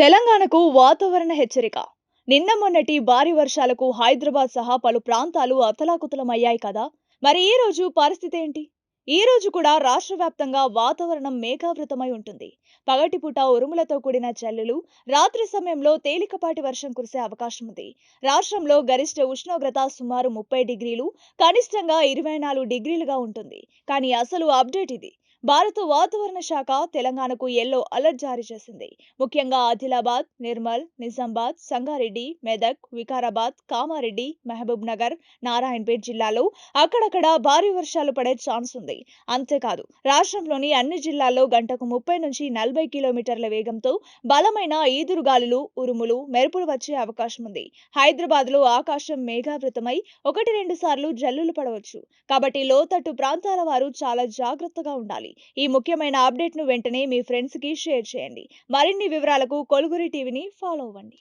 తెలంగాణకు వాతావరణ హెచ్చరిక. నిన్న మొన్నటి భారీ వర్షాలకు హైదరాబాద్ సహా పలు ప్రాంతాలు అతలాకుతలమయ్యాయి కదా. మరి ఈ రోజు పరిస్థితి ఏంటి? ఈ రోజు కూడా రాష్ట్ర వ్యాప్తంగా వాతావరణం మేఘావృతమై ఉంటుంది. పగటిపూట ఉరుములతో కూడిన జల్లులు రాత్రి సమయంలో తేలికపాటి వర్షం కురిసే అవకాశం ఉంది. రాష్ట్రంలో గరిష్ట ఉష్ణోగ్రత సుమారు ముప్పై డిగ్రీలు కనిష్టంగా ఇరవై నాలుగు డిగ్రీలుగా ఉంటుంది. కానీ అసలు అప్డేట్ ఇది. భారత వాతావరణ శాఖ తెలంగాణకు ఎల్లో అలర్ట్ జారీ చేసింది. ముఖ్యంగా ఆదిలాబాద్ నిర్మల్ నిజామాబాద్ సంగారెడ్డి మెదక్ వికారాబాద్ కామారెడ్డి మహబూబ్ నగర్ నారాయణపేట్ జిల్లాలో అక్కడక్కడ భారీ వర్షాలు పడే ఛాన్స్ ఉంది. అంతేకాదు రాష్ట్రంలోని అన్ని జిల్లాల్లో గంటకు ముప్పై నుంచి నలభై కిలోమీటర్ల వేగంతో బలమైన ఈదురుగాలులు ఉరుములు మెరుపులు వచ్చే అవకాశం ఉంది. హైదరాబాద్లో ఆకాశం మేఘావృతమై ఒకటి రెండు సార్లు జల్లులు పడవచ్చు. కాబట్టి లోతట్టు ప్రాంతాల వారు చాలా జాగ్రత్తగా ఉండాలి. ఈ ముఖ్యమైన అప్డేట్ను వెంటనే మీ ఫ్రెండ్స్కి షేర్ చేయండి. మరిన్ని వివరాలకు కొలుగురి టీవీని ఫాలో అవ్వండి.